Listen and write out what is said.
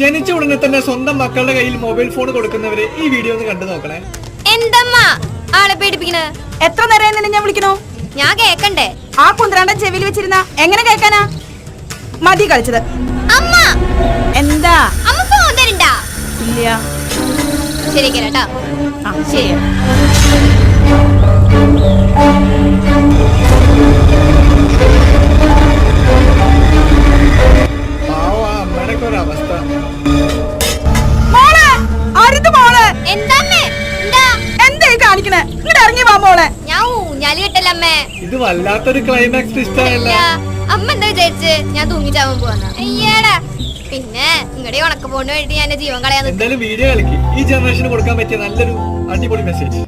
ജനിച്ച ഉടനെ തന്നെ സ്വന്തം മക്കളുടെ കയ്യിൽ മൊബൈൽ ഫോൺ കൊടുക്കുന്നവരെ ഈ വീഡിയോ ഒന്ന് കണ്ടു നോക്കണേ. എന്തമ്മ? ആളെ പേടിപ്പിക്കണ. എത്ര നേരം നിന്നെ ഞാൻ വിളിക്കണോ? ഞാൻ കേക്കണ്ടേ. ആ കുന്ത്രാണ്ടൻ ചെവിയിൽ വെച്ചിരുന്ന എങ്ങനെ കേൾക്കാനാ മതി കളിച്ചത്. അമ്മ! എന്താ? അമ്മ ഫോൺ തരണ്ട. ഇല്ല. ശരി കേട്ടോ. ആ ശരി. അമ്മേ ഇത് വല്ലാത്തൊരു ക്ലൈമാക്സ് അമ്മ എന്താ വിചാരിച്ച്? ഞാൻ തൂങ്ങിച്ചാവാൻ പോവാന്ന. അയ്യേടാ. പിന്നെ ഇങ്ങടെ ഉണക്ക പോണിന് വേണ്ടി ഞാൻ എന്റെ ജീവൻ കളയാൻ. എന്തായാലും വീഡിയോ കളിക്ക്. ഈ ജനറേഷന് കൊടുക്കാൻ പറ്റിയ നല്ലൊരു അടിപൊളി മെസ്സേജ്